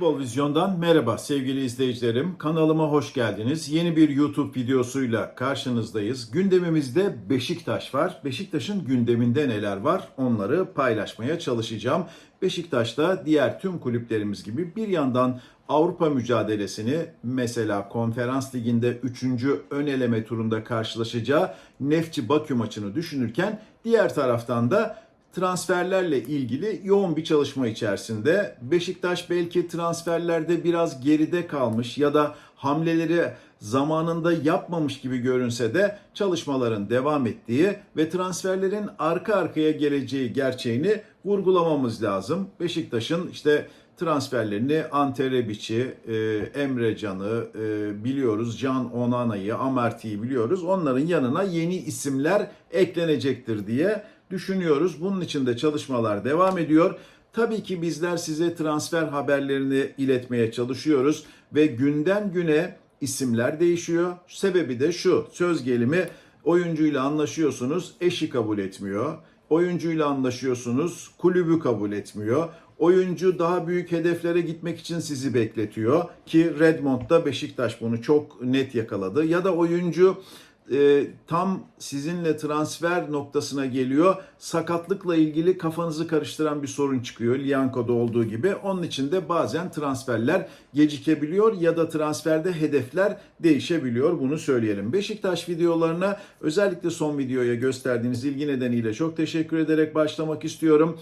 Futbol Vizyon'dan merhaba sevgili izleyicilerim. Kanalıma hoş geldiniz. Yeni bir YouTube videosuyla karşınızdayız. Gündemimizde Beşiktaş var. Beşiktaş'ın gündeminde neler var onları paylaşmaya çalışacağım. Beşiktaş'ta diğer tüm kulüplerimiz gibi bir yandan Avrupa mücadelesini mesela Konferans Ligi'nde 3. ön eleme turunda karşılaşacağı Nefçi Bakü maçını düşünürken diğer taraftan da transferlerle ilgili yoğun bir çalışma içerisinde. Beşiktaş belki transferlerde biraz geride kalmış ya da hamleleri zamanında yapmamış gibi görünse de çalışmaların devam ettiği ve transferlerin arka arkaya geleceği gerçeğini vurgulamamız lazım. Beşiktaş'ın işte transferlerini Ante Rebic'i, e, Emre Can'ı e, biliyoruz. Can Onana'yı, Amerti'yi biliyoruz. Onların yanına yeni isimler eklenecektir diye düşünüyoruz. Bunun için de çalışmalar devam ediyor. Tabii ki bizler size transfer haberlerini iletmeye çalışıyoruz ve günden güne isimler değişiyor. Sebebi de şu. Söz gelimi oyuncuyla anlaşıyorsunuz, eşi kabul etmiyor. Oyuncuyla anlaşıyorsunuz, kulübü kabul etmiyor. Oyuncu daha büyük hedeflere gitmek için sizi bekletiyor ki Redmond'da Beşiktaş bunu çok net yakaladı. Ya da oyuncu e, tam sizinle transfer noktasına geliyor. Sakatlıkla ilgili kafanızı karıştıran bir sorun çıkıyor. Lianco'da olduğu gibi. Onun için de bazen transferler gecikebiliyor ya da transferde hedefler değişebiliyor. Bunu söyleyelim. Beşiktaş videolarına özellikle son videoya gösterdiğiniz ilgi nedeniyle çok teşekkür ederek başlamak istiyorum.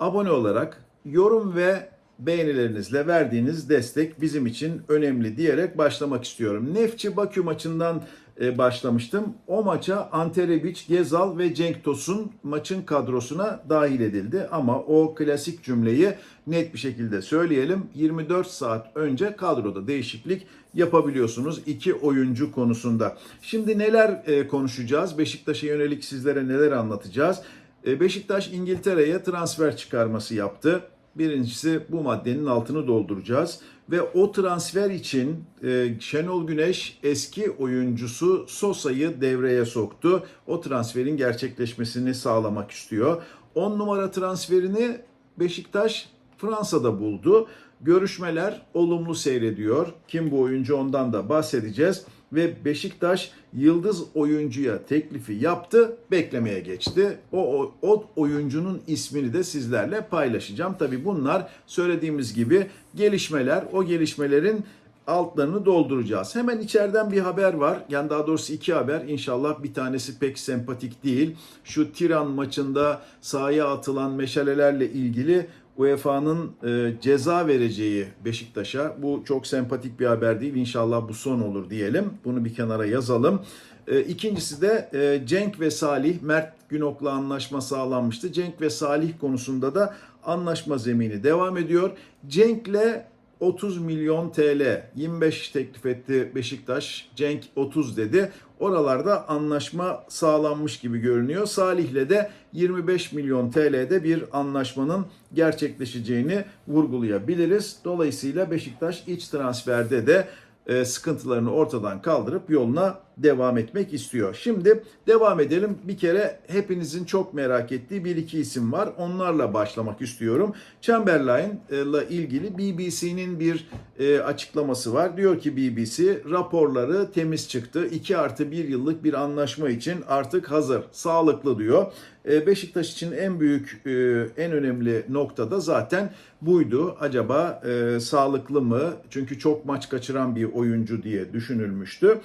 Abone olarak yorum ve beğenilerinizle verdiğiniz destek bizim için önemli diyerek başlamak istiyorum. Nefçi Bakü maçından başlamıştım. O maça Ante Rebic, Gezal ve Cenk Tosun maçın kadrosuna dahil edildi. Ama o klasik cümleyi net bir şekilde söyleyelim. 24 saat önce kadroda değişiklik yapabiliyorsunuz iki oyuncu konusunda. Şimdi neler e, konuşacağız? Beşiktaş'a yönelik sizlere neler anlatacağız? E, Beşiktaş İngiltere'ye transfer çıkarması yaptı. Birincisi bu maddenin altını dolduracağız ve o transfer için e, Şenol Güneş eski oyuncusu Sosa'yı devreye soktu. O transferin gerçekleşmesini sağlamak istiyor. 10 numara transferini Beşiktaş Fransa'da buldu. Görüşmeler olumlu seyrediyor. Kim bu oyuncu ondan da bahsedeceğiz ve Beşiktaş yıldız oyuncuya teklifi yaptı, beklemeye geçti. O, o, o oyuncunun ismini de sizlerle paylaşacağım. Tabi bunlar söylediğimiz gibi gelişmeler. O gelişmelerin altlarını dolduracağız. Hemen içeriden bir haber var. Yani daha doğrusu iki haber. İnşallah bir tanesi pek sempatik değil. Şu Tiran maçında sahaya atılan meşalelerle ilgili UEFA'nın e, ceza vereceği Beşiktaş'a. Bu çok sempatik bir haber değil. İnşallah bu son olur diyelim. Bunu bir kenara yazalım. E, ikincisi de e, Cenk ve Salih, Mert Günok'la anlaşma sağlanmıştı. Cenk ve Salih konusunda da anlaşma zemini devam ediyor. Cenk'le 30 milyon TL 25 teklif etti Beşiktaş. Cenk 30 dedi. Oralarda anlaşma sağlanmış gibi görünüyor. Salih'le de 25 milyon TL'de bir anlaşmanın gerçekleşeceğini vurgulayabiliriz. Dolayısıyla Beşiktaş iç transferde de e, sıkıntılarını ortadan kaldırıp yoluna devam etmek istiyor. Şimdi devam edelim. Bir kere hepinizin çok merak ettiği bir iki isim var. Onlarla başlamak istiyorum. Chamberlain ile ilgili BBC'nin bir e, açıklaması var. Diyor ki BBC raporları temiz çıktı. 2 artı 1 yıllık bir anlaşma için artık hazır. Sağlıklı diyor. E, Beşiktaş için en büyük, e, en önemli nokta da zaten buydu. Acaba sağlıklı mı? Çünkü çok maç kaçıran bir oyuncu diye düşünülmüştü.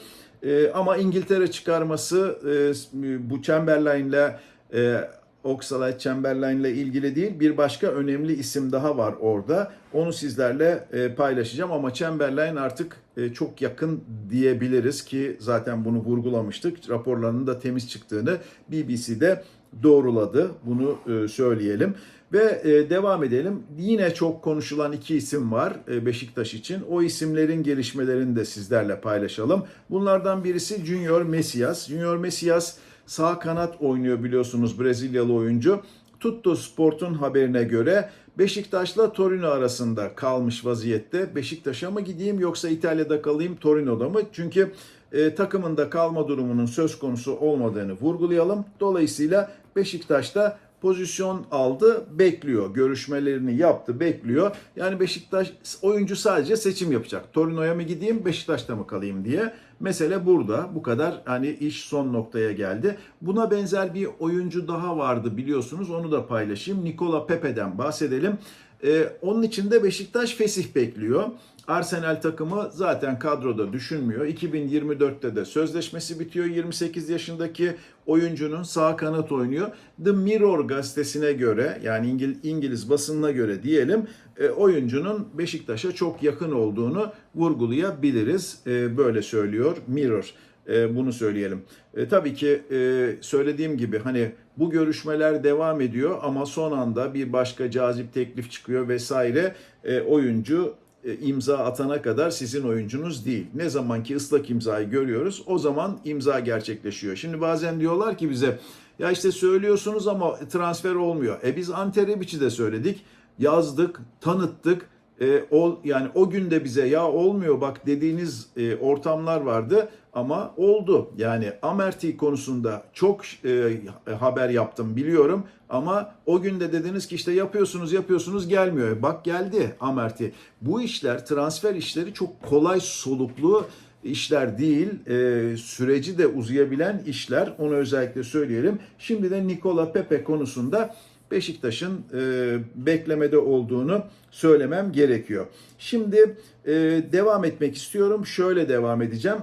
E, ama İngiltere çıkarması e, bu Chamberlain'le e, Oxalate Chamberlain'le ilgili değil bir başka önemli isim daha var orada. Onu sizlerle e, paylaşacağım ama Chamberlain artık e, çok yakın diyebiliriz ki zaten bunu vurgulamıştık. Raporlarının da temiz çıktığını BBC'de doğruladı. Bunu e, söyleyelim. Ve e, devam edelim. Yine çok konuşulan iki isim var e, Beşiktaş için. O isimlerin gelişmelerini de sizlerle paylaşalım. Bunlardan birisi Junior Messias. Junior Messias sağ kanat oynuyor biliyorsunuz Brezilyalı oyuncu. Tutto Sport'un haberine göre Beşiktaş'la Torino arasında kalmış vaziyette. Beşiktaş'a mı gideyim yoksa İtalya'da kalayım Torino'da mı? Çünkü e, takımında kalma durumunun söz konusu olmadığını vurgulayalım. Dolayısıyla Beşiktaş'ta pozisyon aldı, bekliyor. Görüşmelerini yaptı, bekliyor. Yani Beşiktaş oyuncu sadece seçim yapacak. Torino'ya mı gideyim, Beşiktaş'ta mı kalayım diye. Mesele burada. Bu kadar hani iş son noktaya geldi. Buna benzer bir oyuncu daha vardı biliyorsunuz. Onu da paylaşayım. Nikola Pepe'den bahsedelim. Ee, onun için de Beşiktaş fesih bekliyor. Arsenal takımı zaten kadroda düşünmüyor. 2024'te de sözleşmesi bitiyor. 28 yaşındaki oyuncunun sağ kanat oynuyor. The Mirror gazetesine göre yani İngil- İngiliz basınına göre diyelim e, oyuncunun Beşiktaş'a çok yakın olduğunu vurgulayabiliriz. E, böyle söylüyor Mirror. E, bunu söyleyelim. E, tabii ki e, söylediğim gibi hani bu görüşmeler devam ediyor ama son anda bir başka cazip teklif çıkıyor vesaire. E, oyuncu imza atana kadar sizin oyuncunuz değil. Ne zaman ki ıslak imzayı görüyoruz o zaman imza gerçekleşiyor. Şimdi bazen diyorlar ki bize ya işte söylüyorsunuz ama transfer olmuyor. E biz Ante Rebic'i de söyledik, yazdık, tanıttık. E, o yani o günde bize ya olmuyor bak dediğiniz e, ortamlar vardı ama oldu. Yani Amerti konusunda çok e, haber yaptım biliyorum ama o günde dediniz ki işte yapıyorsunuz yapıyorsunuz gelmiyor. Bak geldi Amerti. Bu işler transfer işleri çok kolay soluklu işler değil. E, süreci de uzayabilen işler. Onu özellikle söyleyelim. Şimdi de Nikola Pepe konusunda Beşiktaş'ın e, beklemede olduğunu söylemem gerekiyor. Şimdi e, devam etmek istiyorum. Şöyle devam edeceğim.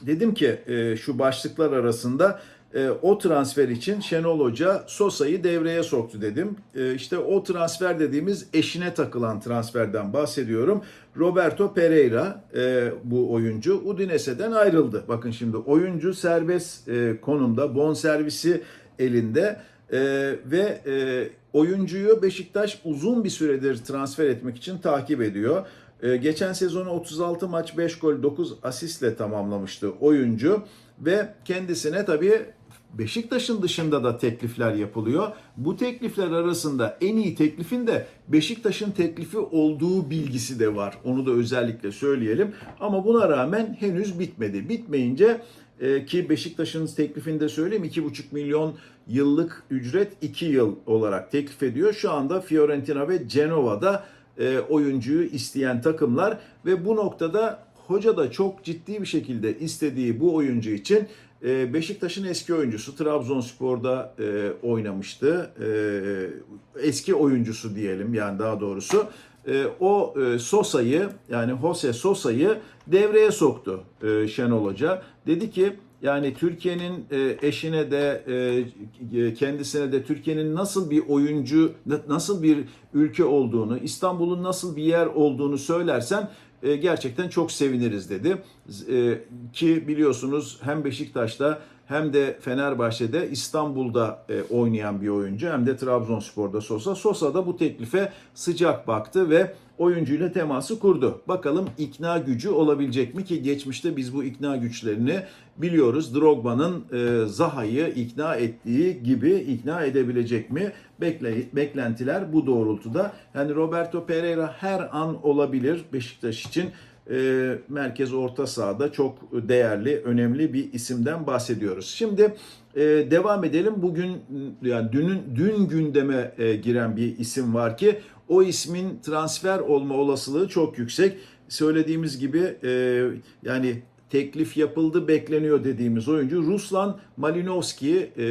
Dedim ki e, şu başlıklar arasında e, o transfer için Şenol Hoca Sosa'yı devreye soktu dedim. E, işte o transfer dediğimiz eşine takılan transferden bahsediyorum. Roberto Pereira e, bu oyuncu Udinese'den ayrıldı. Bakın şimdi oyuncu serbest e, konumda bonservisi elinde e, ve e, oyuncuyu Beşiktaş uzun bir süredir transfer etmek için takip ediyor. Ee, Geçen sezonu 36 maç 5 gol 9 asistle tamamlamıştı oyuncu ve kendisine tabii Beşiktaş'ın dışında da teklifler yapılıyor. Bu teklifler arasında en iyi teklifin de Beşiktaş'ın teklifi olduğu bilgisi de var. Onu da özellikle söyleyelim. Ama buna rağmen henüz bitmedi. Bitmeyince e, ki Beşiktaş'ın teklifinde söyleyeyim 2,5 milyon yıllık ücret 2 yıl olarak teklif ediyor. Şu anda Fiorentina ve Cenova'da e, oyuncuyu isteyen takımlar ve bu noktada hoca da çok ciddi bir şekilde istediği bu oyuncu için Beşiktaş'ın eski oyuncusu Trabzonspor'da e, oynamıştı. E, eski oyuncusu diyelim yani daha doğrusu. E, o e, Sosa'yı yani Jose Sosa'yı devreye soktu e, Şenol Hoca. Dedi ki yani Türkiye'nin eşine de kendisine de Türkiye'nin nasıl bir oyuncu, nasıl bir ülke olduğunu, İstanbul'un nasıl bir yer olduğunu söylersen e, gerçekten çok seviniriz dedi. Ki biliyorsunuz hem Beşiktaş'ta hem de Fenerbahçe'de İstanbul'da oynayan bir oyuncu hem de Trabzonspor'da Sosa. Sosa da bu teklife sıcak baktı ve oyuncuyla teması kurdu. Bakalım ikna gücü olabilecek mi ki geçmişte biz bu ikna güçlerini biliyoruz. Drogba'nın e, Zaha'yı ikna ettiği gibi ikna edebilecek mi? Bekle, beklentiler bu doğrultuda. Yani Roberto Pereira her an olabilir Beşiktaş için. E, merkez orta sahada çok değerli, önemli bir isimden bahsediyoruz. Şimdi e, devam edelim. Bugün yani dünün dün gündeme e, giren bir isim var ki o ismin transfer olma olasılığı çok yüksek. Söylediğimiz gibi e, yani teklif yapıldı bekleniyor dediğimiz oyuncu Ruslan Malinovski. E,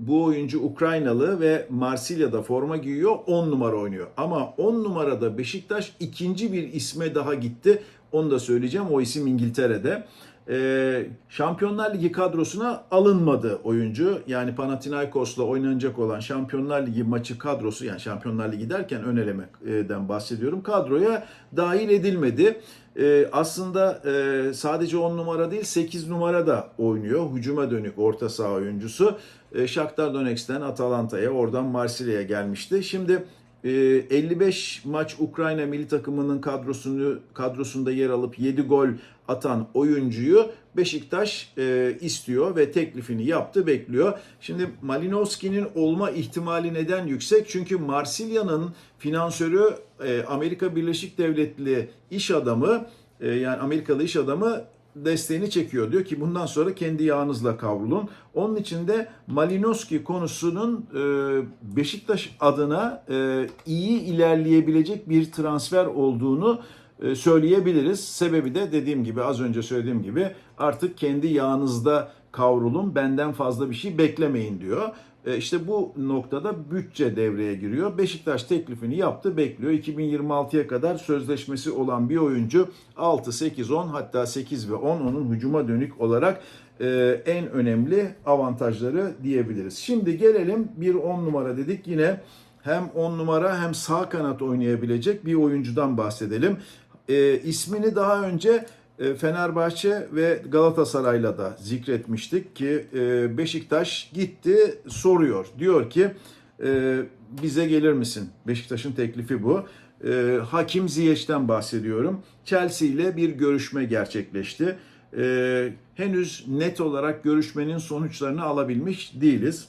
bu oyuncu Ukraynalı ve Marsilya'da forma giyiyor 10 numara oynuyor. Ama 10 numarada Beşiktaş ikinci bir isme daha gitti. Onu da söyleyeceğim. O isim İngiltere'de. Ee, Şampiyonlar Ligi kadrosuna alınmadı oyuncu. Yani Panathinaikos'la oynanacak olan Şampiyonlar Ligi maçı kadrosu yani Şampiyonlar Ligi derken ön elemeden bahsediyorum. Kadroya dahil edilmedi. Ee, aslında e, sadece 10 numara değil 8 numara da oynuyor. Hücuma dönük orta saha oyuncusu. E, Shakhtar Donetsk'ten Atalanta'ya oradan Marsilya'ya gelmişti. Şimdi 55 maç Ukrayna milli takımının kadrosunu kadrosunda yer alıp 7 gol atan oyuncuyu Beşiktaş e, istiyor ve teklifini yaptı, bekliyor. Şimdi Malinowski'nin olma ihtimali neden yüksek? Çünkü Marsilya'nın finansörü e, Amerika Birleşik Devletleri iş adamı e, yani Amerikalı iş adamı desteğini çekiyor. Diyor ki bundan sonra kendi yağınızla kavrulun. Onun için de Malinowski konusunun e, Beşiktaş adına e, iyi ilerleyebilecek bir transfer olduğunu e, söyleyebiliriz. Sebebi de dediğim gibi az önce söylediğim gibi artık kendi yağınızda kavrulun benden fazla bir şey beklemeyin diyor. E, İşte bu noktada bütçe devreye giriyor. Beşiktaş teklifini yaptı, bekliyor. 2026'ya kadar sözleşmesi olan bir oyuncu 6, 8, 10 hatta 8 ve 10 onun hücuma dönük olarak e, en önemli avantajları diyebiliriz. Şimdi gelelim bir 10 numara dedik. Yine hem 10 numara hem sağ kanat oynayabilecek bir oyuncudan bahsedelim. E, ismini daha önce Fenerbahçe ve Galatasaray'la da zikretmiştik ki e, Beşiktaş gitti soruyor. Diyor ki e, bize gelir misin? Beşiktaş'ın teklifi bu. E, Hakim Ziyech'ten bahsediyorum. Chelsea ile bir görüşme gerçekleşti. E, henüz net olarak görüşmenin sonuçlarını alabilmiş değiliz.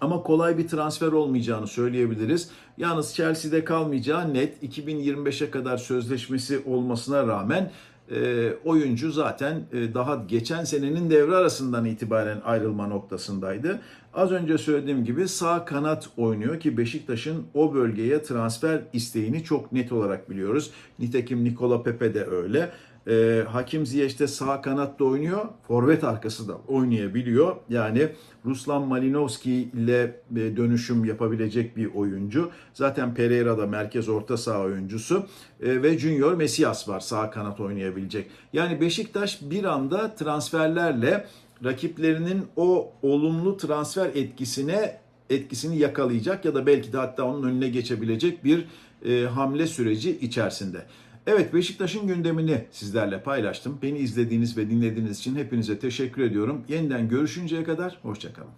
Ama kolay bir transfer olmayacağını söyleyebiliriz. Yalnız Chelsea'de kalmayacağı net 2025'e kadar sözleşmesi olmasına rağmen e, oyuncu zaten e, daha geçen senenin devre arasından itibaren ayrılma noktasındaydı. Az önce söylediğim gibi sağ kanat oynuyor ki Beşiktaş'ın o bölgeye transfer isteğini çok net olarak biliyoruz. Nitekim Nikola Pepe de öyle. E, Hakim Ziyech de sağ kanatta oynuyor. Forvet arkası da oynayabiliyor. Yani Ruslan Malinowski ile e, dönüşüm yapabilecek bir oyuncu. Zaten Pereira da merkez orta saha oyuncusu. E, ve Junior Mesias var sağ kanat oynayabilecek. Yani Beşiktaş bir anda transferlerle rakiplerinin o olumlu transfer etkisine etkisini yakalayacak ya da belki de hatta onun önüne geçebilecek bir e, hamle süreci içerisinde. Evet Beşiktaş'ın gündemini sizlerle paylaştım. Beni izlediğiniz ve dinlediğiniz için hepinize teşekkür ediyorum. Yeniden görüşünceye kadar hoşçakalın.